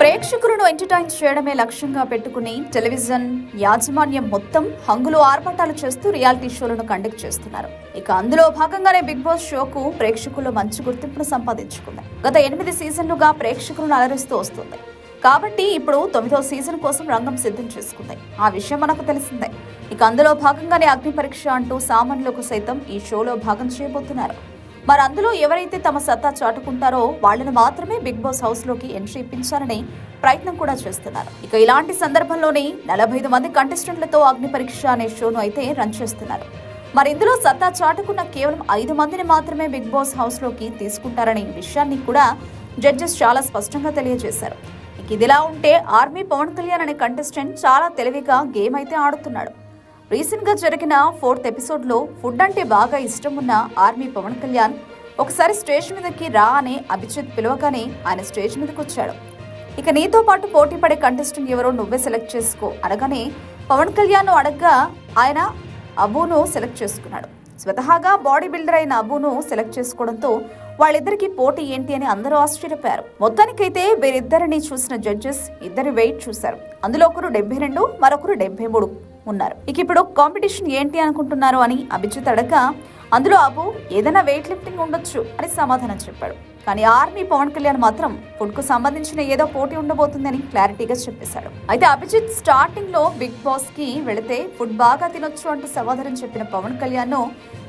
ప్రేక్షకులను ఎంటర్టైన్ చేయడమే లక్ష్యంగా పెట్టుకుని టెలివిజన్ యాజమాన్యం మొత్తం హంగులు ఆర్భటాలు చేస్తూ రియాలిటీ షోలను కండక్ట్ చేస్తున్నారు. ఇక అందులో భాగంగానే బిగ్ బాస్ షోకు ప్రేక్షకులు మంచి గుర్తింపును సంపాదించుకుంది. గత ఎనిమిది సీజన్లుగా ప్రేక్షకులను అలరిస్తూ వస్తుంది. కాబట్టి ఇప్పుడు తొమ్మిదో సీజన్ కోసం రంగం సిద్ధం చేసుకుంది. ఆ విషయం మనకు తెలిసిందే. ఇక అందులో భాగంగానే అగ్ని పరీక్ష అంటూ సామాన్యులకు సైతం ఈ షోలో భాగం చేయబోతున్నారు. మరి అందులో ఎవరైతే తమ సత్తా చాటుకుంటారో వాళ్ళని మాత్రమే బిగ్ బాస్ హౌస్లోకి ఎంట్రీ ఇప్పించాలని ప్రయత్నం కూడా చేస్తున్నారు. ఇక ఇలాంటి సందర్భంలోనే నలభై ఐదు మంది కంటెస్టెంట్లతో అగ్ని పరీక్ష అనే షోను అయితే రన్ చేస్తున్నారు. మరి ఇందులో సత్తా చాటుకున్న కేవలం ఐదు మందిని మాత్రమే బిగ్ బాస్ హౌస్లోకి తీసుకుంటారనే విషయాన్ని కూడా జడ్జెస్ చాలా స్పష్టంగా తెలియజేశారు. ఇక ఇదిలా ఉంటే ఆర్మీ పవన్ కళ్యాణ్ అనే కంటెస్టెంట్ చాలా తెలివిగా గేమ్ అయితే ఆడుతున్నాడు. రీసెంట్గా జరిగిన ఫోర్త్ ఎపిసోడ్లో ఫుడ్ అంటే బాగా ఇష్టం ఉన్న ఆర్మీ పవన్ కళ్యాణ్ ఒకసారి స్టేజ్ మీదకి రా అని అభిజిత్ పిలవగానే ఆయన స్టేజ్ మీదకి వచ్చాడు ఇక నీతో పాటు పోటీ పడే కంటెస్టెంట్ ఎవరో నువ్వే సెలెక్ట్ చేసుకో అనగానే పవన్ కళ్యాణ్ అడగ్గా ఆయన అబును సెలెక్ట్ చేసుకున్నాడు. స్వతహాగా బాడీ బిల్డర్ అయిన అబును సెలెక్ట్ చేసుకోవడంతో వాళ్ళిద్దరికి పోటీ ఏంటి అని అందరూ ఆశ్చర్యపోయారు. మొత్తానికైతే వీరిద్దరిని చూసిన జడ్జెస్ ఇద్దరి వెయిట్ చూశారు. అందులో ఒకరు డెబ్బై రెండు మరొకరు డెబ్బై మూడు. ఉన్నారు. ఇక ఇప్పుడు కాంపిటీషన్ ఏంటి అనుకుంటున్నారు అని అభిజిత్ అడగ అందులో అబు ఏదైనా వెయిట్ లిఫ్టింగ్ ఉండొచ్చు అని సమాధానం చెప్పాడు. కానీ ఆర్మీ పవన్ కళ్యాణ్ మాత్రం ఫుడ్కు సంబంధించిన ఏదో పోటీ ఉండబోతుందని క్లారిటీగా చెప్పేశాడు. అయితే అభిజిత్ స్టార్టింగ్లో బిగ్ బాస్కి వెళితే ఫుడ్ బాగా తినొచ్చు అంటూ సమాధానం చెప్పిన పవన్ కళ్యాణ్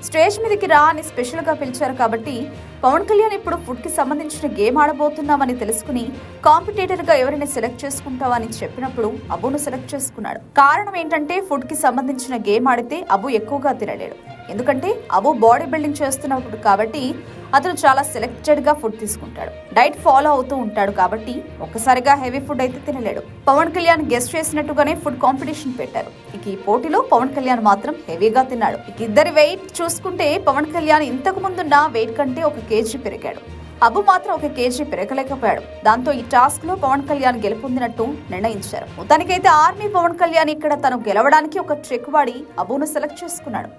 స్టేజ్ మీదకి రా అని స్పెషల్గా పిలిచారు కాబట్టి పవన్ కళ్యాణ్ ఇప్పుడు ఫుడ్కి సంబంధించిన గేమ్ ఆడబోతున్నామని తెలుసుకుని కాంపిటేటర్గా ఎవరిని సెలెక్ట్ చేసుకుంటావని చెప్పినప్పుడు అబును సెలెక్ట్ చేసుకున్నాడు. కారణం ఏంటంటే ఫుడ్కి సంబంధించిన గేమ్ ఆడితే అబు ఎక్కువగా తినలేడు. ఎందుకంటే అబు బాడీ బిల్డింగ్ చేస్తున్నప్పుడు కాబట్టి అతను చాలా సెలెక్టెడ్గా ఫుడ్ తీసుకుంటాడు. డైట్ ఫాలో అవుతూ ఉంటాడు కాబట్టి ఒక్కసారిగా హెవీ ఫుడ్ అయితే తినలేడు. పవన్ కళ్యాణ్ గెస్ట్ చేసినట్టుగానే ఫుడ్ కాంపిటీషన్ పెట్టారు. ఇక ఈ పోటీలో పవన్ కళ్యాణ్ మాత్రం హెవీగా తిన్నాడు. ఇక ఇద్దరి వెయిట్ చూసుకుంటే పవన్ కళ్యాణ్ ఇంతకు ముందున్న వెయిట్ కంటే ఒక కేజీ పెరిగాడు. అబు మాత్రం ఒక కేజీ పెరగలేకపోయాడు. దాంతో ఈ టాస్క్లో పవన్ కళ్యాణ్ గెలుపొందినట్టు నిర్ణయించారు. మొత్తానికైతే ఆర్మీ పవన్ కళ్యాణ్ ఇక్కడ తను గెలవడానికి ఒక ట్రిక్ వాడి అబును సెలెక్ట్ చేసుకున్నాడు.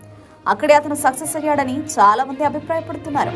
అక్కడే అతను సక్సెస్ అయ్యాడని చాలా మంది అభిప్రాయపడుతున్నారు.